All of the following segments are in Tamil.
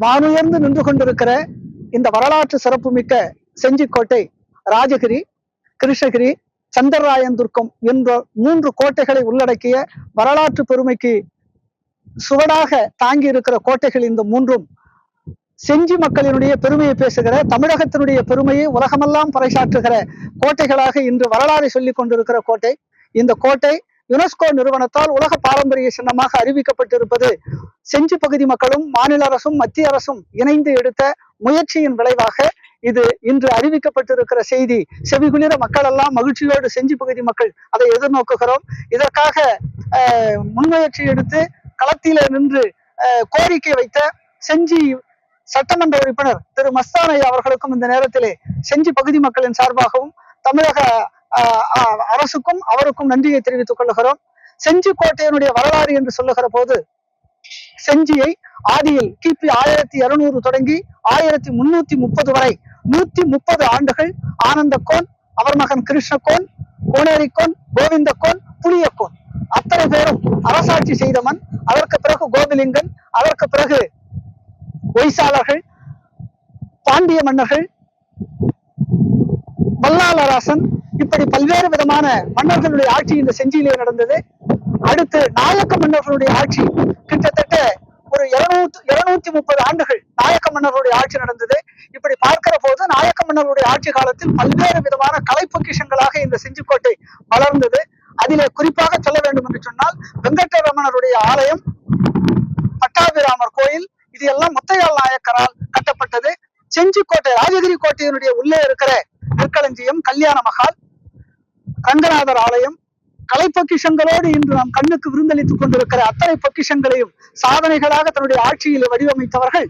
வானுயர்ந்து நின்று கொண்டிருக்கிற இந்த வரலாற்று சிறப்புமிக்க செஞ்சிக்கோட்டை ராஜகிரி கிருஷ்ணகிரி சந்திரராயந்துர்க்கம் என்ற மூன்று கோட்டைகளை உள்ளடக்கிய வரலாற்று பெருமைக்கு சுவடாக தாங்கி இருக்கிற கோட்டைகள் இந்த மூன்றும். செஞ்சி மக்களினுடைய பெருமையை பேசுகிற தமிழகத்தினுடைய பெருமையை உலகமெல்லாம் பறைசாற்றுகிற கோட்டைகளாக இன்று வரலாறு சொல்லிக் கொண்டிருக்கிற கோட்டை. இந்த கோட்டை யுனெஸ்கோ நிறுவனத்தால் உலக பாரம்பரிய சின்னமாக அறிவிக்கப்பட்டிருப்பது. செஞ்சி பகுதி மக்களும் மாநில அரசும் மத்திய அரசும் இணைந்து எடுத்த முயற்சியின் விளைவாக இது இன்று அறிவிக்கப்பட்டிருக்கிற செய்தி. செவிகுளிர மக்கள் எல்லாம் மகிழ்ச்சியோடு செஞ்சி பகுதி மக்கள் அதை எதிர்நோக்குகிறோம். இதற்காக அஹ், முன்முயற்சி எடுத்து களத்தில நின்று கோரிக்கை வைத்த செஞ்சி சட்டமன்ற உறுப்பினர் திரு மஸ்தானை அவர்களுக்கும் இந்த நேரத்திலே செஞ்சி பகுதி மக்களின் சார்பாகவும் தமிழக அரசுக்கும் அவருக்கும் நன்றியை தெரிவித்துக் கொள்கிறோம் செஞ்சி கோட்டையினுடைய வரலாறு என்று சொல்லுகிற போது செஞ்சியை ஆதியில் கிபி ஆயிரத்தி இருநூறு தொடங்கி ஆயிரத்தி முன்னூத்தி முப்பது வரை நூத்தி முப்பது ஆண்டுகள் ஆனந்தக்கோன் அவர் மகன் கிருஷ்ணகோன் கோனேரிக்கோன் கோவிந்தக்கோன் புளியக்கோன். அத்தனை பேரும் அரசாட்சி செய்தவன் அதற்கு பிறகு கோபிலிங்கன் அதற்கு பிறகு ஒய்சாளர்கள் பாண்டிய மன்னர்கள் வல்லாளராசன் இப்படி பல்வேறு விதமான மன்னர்களுடைய ஆட்சி இந்த செஞ்சியிலே நடந்தது. அடுத்து நாயக்க மன்னர்களுடைய ஆட்சி. கிட்டத்தட்ட ஒரு இருநூத்தி இருநூத்தி முப்பது ஆண்டுகள் நாயக்க மன்னர்களுடைய ஆட்சி நடந்தது. இப்படி பார்க்கிற போது நாயக்க மன்னர்களுடைய ஆட்சி காலத்தில் பல்வேறு விதமான கலை பொக்கிஷங்களாக இந்த செஞ்சிக்கோட்டை வளர்ந்தது. அதிலே குறிப்பாக சொல்ல வேண்டும் என்று சொன்னால் வெங்கடரமணருடைய ஆலயம் பட்டாபிராமர் கோயில் இது எல்லாம் முத்தையால் நாயக்கரால் கட்டப்பட்டது. செஞ்சிக்கோட்டை ராஜகிரி கோட்டையினுடைய உள்ளே இருக்கிற நெற்களஞ்சியம் கல்யாண மகால் ரங்கநாதர் ஆலயம் கலை பொக்கிஷங்களோடு இன்று நாம் கண்ணுக்கு விருந்தளித்துக் கொண்டிருக்கிற அத்தனை பொக்கிஷங்களையும் சாதனைகளாக தன்னுடைய ஆட்சியில் வடிவமைத்தவர்கள்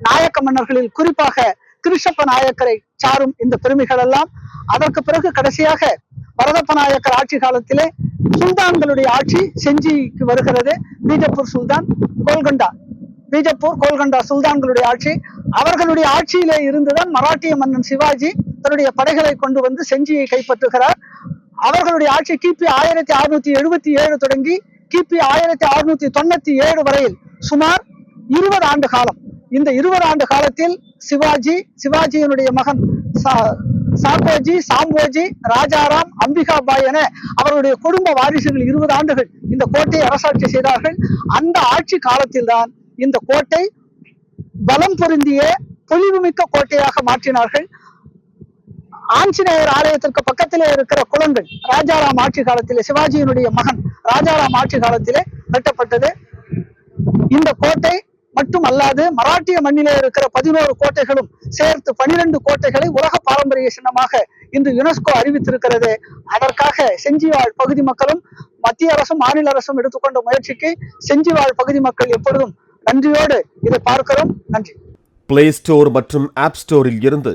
நாயக்க மன்னர்களில் குறிப்பாக திருஷப்ப நாயக்கரை சாரும் இந்த பெருமைகள் எல்லாம் அதற்கு பிறகு கடைசியாக வரதப்ப நாயக்கர் ஆட்சி காலத்திலே சுல்தான்களுடைய ஆட்சி செஞ்சிக்கு வருகிறது. பீஜப்பூர் சுல்தான் கோல்கண்டா. பீஜப்பூர் கோல்கண்டா சுல்தான்களுடைய ஆட்சி. அவர்களுடைய ஆட்சியிலே இருந்துதான் மராட்டிய மன்னன் சிவாஜி தன்னுடைய படைகளை கொண்டு வந்து செஞ்சியை கைப்பற்றுகிறார். அவர்களுடைய ஆட்சி கிபி ஆயிரத்தி அறுநூத்தி எழுபத்தி ஏழு தொடங்கி கிபி ஆயிரத்தி அறுநூத்தி தொண்ணூத்தி ஏழு வரையில் சுமார் இருபது ஆண்டு காலம். இந்த இருபது ஆண்டு காலத்தில் சிவாஜி சிவாஜியினுடைய மகன் சா- சாக்கோஜி சாம்போஜி ராஜாராம் அம்பிகாபாய் என அவருடைய குடும்ப வாரிசுகள் இருபது ஆண்டுகள் இந்த கோட்டையை அரசாட்சி செய்தார்கள். அந்த ஆட்சி காலத்தில்தான் இந்த கோட்டை பலம் பொருந்திய பொலிவுமிக்க கோட்டையாக மாற்றினார்கள். ஆஞ்சநேயர் ஆலயத்திற்கு பக்கத்திலே இருக்கிற குளங்கள் ராஜாராம் ஆட்சி காலத்திலே சிவாஜியினுடைய மகன் ராஜாராம் ஆட்சி காலத்திலே கட்டப்பட்டது இந்த கோட்டை மட்டுமல்லாது மராட்டிய மண்ணிலே இருக்கிற பதினோரு கோட்டைகளும் சேர்த்து பனிரெண்டு கோட்டைகளை உலக பாரம்பரிய சின்னமாக இன்று யுனெஸ்கோ அறிவித்திருக்கிறது. அதற்காக செஞ்சிவாழ் பகுதி மக்களும் மத்திய அரசும் மாநில அரசும் எடுத்துக்கொண்ட முயற்சிக்கு செஞ்சிவாழ் பகுதி மக்கள் எப்பொழுதும் நன்றியோடு இதை பார்க்கிறோம். நன்றி. பிளே ஸ்டோர் மற்றும் ஆப் ஸ்டோரில் இருந்து